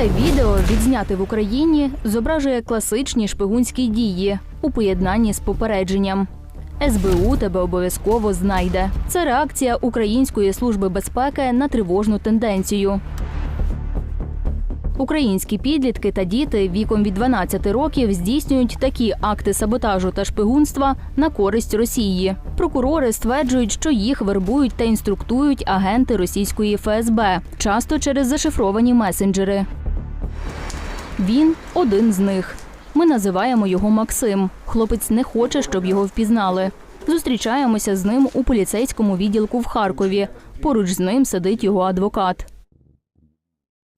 Це відео, відзняте в Україні, зображує класичні шпигунські дії у поєднанні з попередженням. СБУ тебе обов'язково знайде. Це реакція Української служби безпеки на тривожну тенденцію. Українські підлітки та діти віком від 12 років здійснюють такі акти саботажу та шпигунства на користь Росії. Прокурори стверджують, що їх вербують та інструктують агенти російської ФСБ, часто через зашифровані месенджери. Він один з них. Ми називаємо його Максим. Хлопець не хоче, щоб його впізнали. Зустрічаємося з ним у поліцейському відділку в Харкові. Поруч з ним сидить його адвокат.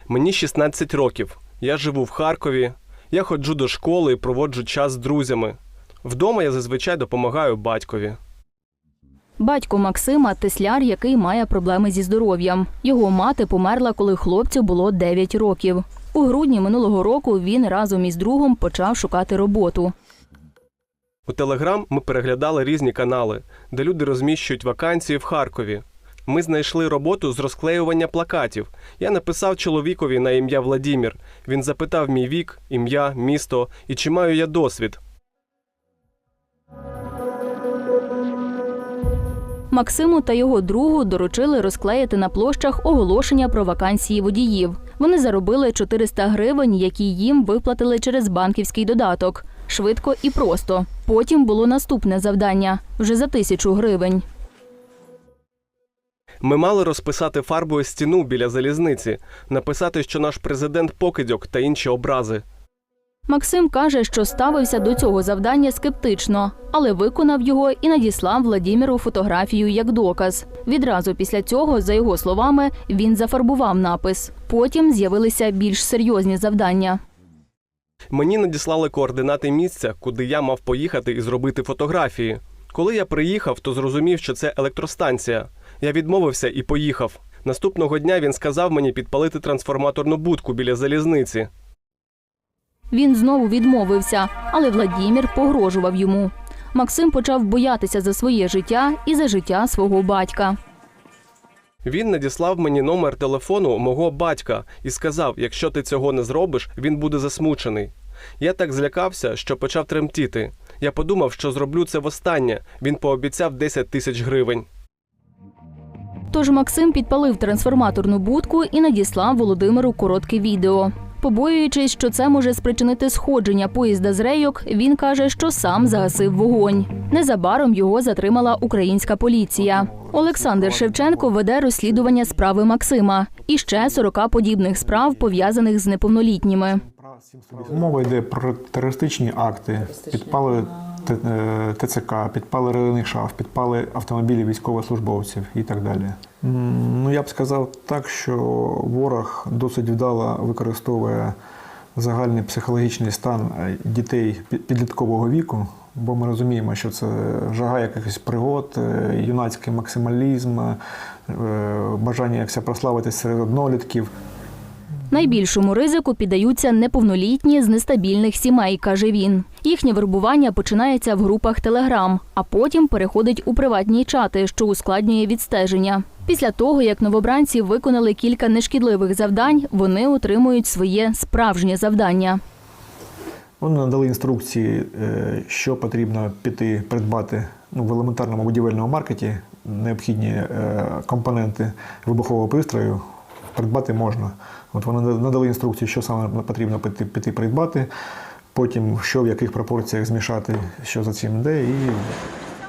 Мені 16 років. Я живу в Харкові. Я ходжу до школи і проводжу час з друзями. Вдома я зазвичай допомагаю батькові. Батько Максима тесляр, який має проблеми зі здоров'ям. Його мати померла, коли хлопцю було 9 років. У грудні минулого року він разом із другом почав шукати роботу. У Телеграм ми переглядали різні канали, де люди розміщують вакансії в Харкові. Ми знайшли роботу з розклеювання плакатів. Я написав чоловікові на ім'я Владімір. Він запитав мій вік, ім'я, місто і чи маю я досвід. Максиму та його другу доручили розклеїти на площах оголошення про вакансії водіїв. Вони заробили 400 гривень, які їм виплатили через банківський додаток. Швидко і просто. Потім було наступне завдання вже за тисячу гривень. Ми мали розписати фарбою стіну біля залізниці, написати, що наш президент покидьок та інші образи. Максим каже, що ставився до цього завдання скептично, але виконав його і надіслав Владіміру фотографію як доказ. Відразу після цього, за його словами, він зафарбував напис. Потім з'явилися більш серйозні завдання. Мені надіслали координати місця, куди я мав поїхати і зробити фотографії. Коли я приїхав, то зрозумів, що це електростанція. Я відмовився і поїхав. Наступного дня він сказав мені підпалити трансформаторну будку біля залізниці. Він знову відмовився, але Владімір погрожував йому. Максим почав боятися за своє життя і за життя свого батька. Він надіслав мені номер телефону мого батька і сказав: якщо ти цього не зробиш, він буде засмучений. Я так злякався, що почав тремтіти. Я подумав, що зроблю це востаннє. Він пообіцяв 10 тисяч гривень. Тож Максим підпалив трансформаторну будку і надіслав Володимиру коротке відео. Побоюючись, що це може спричинити сходження поїзда з рейок, він каже, що сам загасив вогонь. Незабаром його затримала українська поліція. Олександр Шевченко веде розслідування справи Максима і ще 40 подібних справ пов'язаних з неповнолітніми. Мова йде про терористичні акти, підпали ТЦК, підпали районних шаф, підпали автомобілі військовослужбовців і так далі. Ну я б сказав так, що ворог досить вдало використовує загальний психологічний стан е, дітей пі- підліткового віку, бо ми розуміємо, що це жага якихось пригод, е, юнацький максималізм, е, бажання якся прославитися серед однолітків. Найбільшому ризику піддаються неповнолітні з нестабільних сімей, каже він. Їхнє вербування починається в групах Телеграм, а потім переходить у приватні чати, що ускладнює відстеження. Після того, як новобранці виконали кілька нешкідливих завдань, вони отримують своє справжнє завдання. Вони надали інструкції, е, що потрібно піти придбати ну, в елементарному будівельному маркеті. Необхідні е, компоненти вибухового пристрою придбати можна. От вони надали інструкції, що саме потрібно піти, піти придбати, потім що в яких пропорціях змішати, що за цим йде, і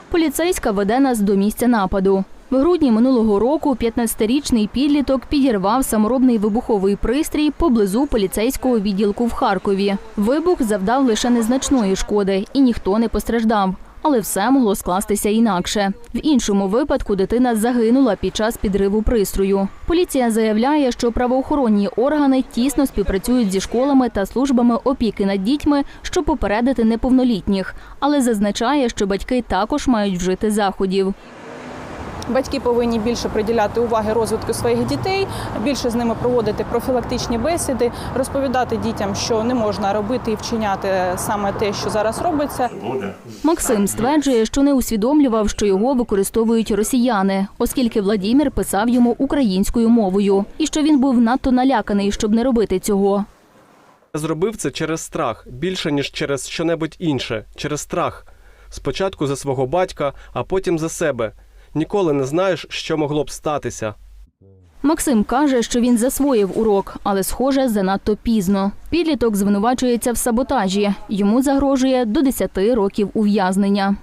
Поліцейська веде нас до місця нападу. В грудні минулого року 15-річний підліток підірвав саморобний вибуховий пристрій поблизу поліцейського відділку в Харкові. Вибух завдав лише незначної шкоди, і ніхто не постраждав. Але все могло скластися інакше. В іншому випадку дитина загинула під час підриву пристрою. Поліція заявляє, що правоохоронні органи тісно співпрацюють зі школами та службами опіки над дітьми, щоб попередити неповнолітніх, але зазначає, що батьки також мають вжити заходів. Батьки повинні більше приділяти уваги розвитку своїх дітей, більше з ними проводити профілактичні бесіди, розповідати дітям, що не можна робити і вчиняти саме те, що зараз робиться. Максим стверджує, що не усвідомлював, що його використовують росіяни, оскільки Владімір писав йому українською мовою, і що він був надто наляканий, щоб не робити цього. Зробив це через страх, більше ніж через щонебудь інше, через страх. Спочатку за свого батька, а потім за себе. Ніколи не знаєш, що могло б статися. Максим каже, що він засвоїв урок, але, схоже, занадто пізно. Підліток звинувачується в саботажі. Йому загрожує до 10 років ув'язнення.